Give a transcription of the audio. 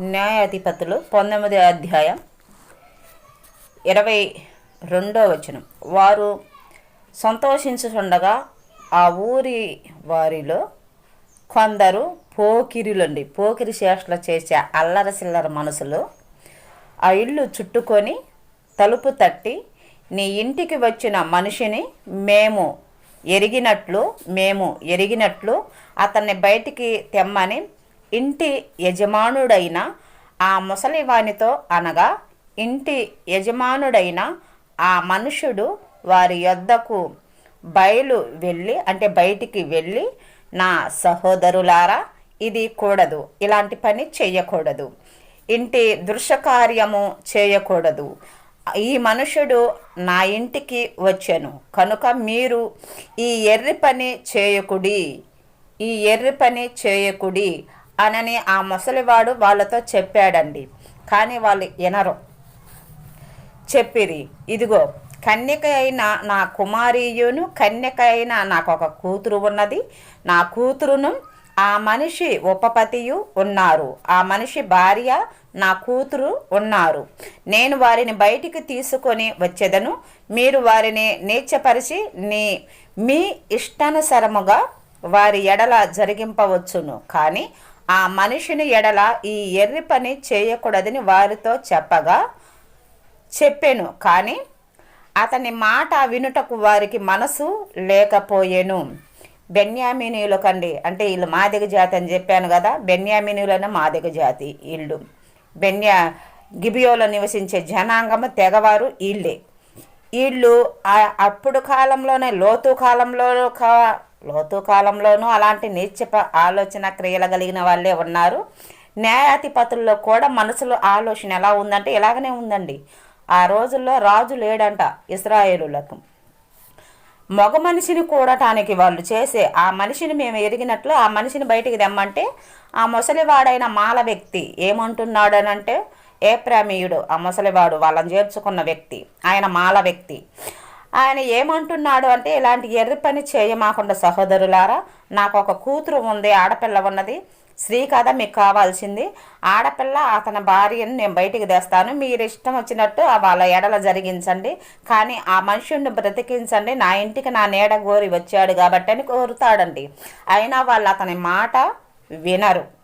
న్యాయాధిపతులు పంతొమ్మిది అధ్యాయం ఇరవై రెండో వచనం. వారు సంతోషించుండగా ఆ ఊరి వారిలో కొందరు పోకిరిలండి పోకిరి చేష్టలు చేసే అల్లర చిల్లర మనసులు ఆ ఇల్లు చుట్టుకొని తలుపు తట్టి నీ ఇంటికి వచ్చిన మనిషిని మేము ఎరిగినట్లు మేము ఎరిగినట్లు అతన్ని బయటికి తెమ్మని ఇంటి యజమానుడైన ఆ ముసలివానితో అనగా ఇంటి యజమానుడైన ఆ మనుషుడు వారి యొద్దకు బయలు వెళ్ళి అంటే బయటికి వెళ్ళి నా సహోదరులారా ఇది కూడదు. ఇలాంటి పని చేయకూడదు. ఇంటి దృశ్యకార్యము చేయకూడదు. ఈ మనుషుడు నా ఇంటికి వచ్చాను. కనుక మీరు ఈ ఎర్రి పని చేయకుడి. ఈ ఎర్రి పని చేయకుడి. అనని ఆ ముసలివాడు వాళ్ళతో చెప్పాడండి. కానీ వాళ్ళు వినరు చెప్పిరి ఇదిగో కన్యక అయిన నా కుమారీయును కన్యక అయిన నాకు ఒక కూతురు ఉన్నది. నా కూతురును ఆ మనిషి ఉపపతియు ఉన్నారు. ఆ మనిషి భార్య నా కూతురు ఉన్నారు. నేను వారిని బయటికి తీసుకొని వచ్చేదను. మీరు వారిని నీచపరిచి నీ మీ ఇష్టానుసరముగా వారి ఎడల జరిగింపవచ్చును. కానీ ఆ మనిషిని ఎడల ఈ ఎర్రి పని చేయకూడదని వారితో చెప్పగా చెప్పాను. కానీ అతని మాట వినుటకు వారికి మనసు లేకపోయేను. బెన్యామినీయులకండి అంటే వీళ్ళు మాదిగ జాతి అని చెప్పాను కదా బెన్యామినీయులైన మాదిగ జాతి వీళ్ళు. బెన్యా గిబియోలో నివసించే జనాంగము తెగవారు వీళ్ళే. వీళ్ళు అప్పుడు కాలంలోనే లోతు కాలంలో కా లోతు కాలంలోనూ అలాంటి నీచ ఆలోచన క్రియలు కలిగిన వాళ్ళే ఉన్నారు. న్యాయాధిపతుల్లో కూడా మనసులో ఆలోచన ఎలా ఉందంటే ఇలాగనే ఉందండి. ఆ రోజుల్లో రాజు లేడంట ఇస్రాయేలులకు. మగ మనిషిని కూడటానికి వాళ్ళు చేసే ఆ మనిషిని మేము ఎరిగినట్లు ఆ మనిషిని బయటికి తెమ్మంటే ఆ ముసలివాడైన మాల వ్యక్తి ఏమంటున్నాడు అని అంటే ఏ ప్రేమీయుడు ఆ ముసలివాడు వాళ్ళని చేర్చుకున్న వ్యక్తి ఆయన మాల వ్యక్తి. ఆయన ఏమంటున్నాడు అంటే ఇలాంటి ఎర్రి పని చేయమాకుండా సహోదరులారా నాకు ఒక కూతురు ఉంది ఆడపిల్ల ఉన్నది. స్త్రీ కదా మీకు కావాల్సింది. ఆడపిల్ల అతని భార్యను నేను బయటికి తెస్తాను. మీరు ఇష్టం వచ్చినట్టు వాళ్ళ ఎడల జరిగించండి. కానీ ఆ మనుషుడిని బ్రతికించండి. నా ఇంటికి నా నీడ గోరి వచ్చాడు కాబట్టి అని కోరుతాడండి. అయినా వాళ్ళు అతని మాట వినరు.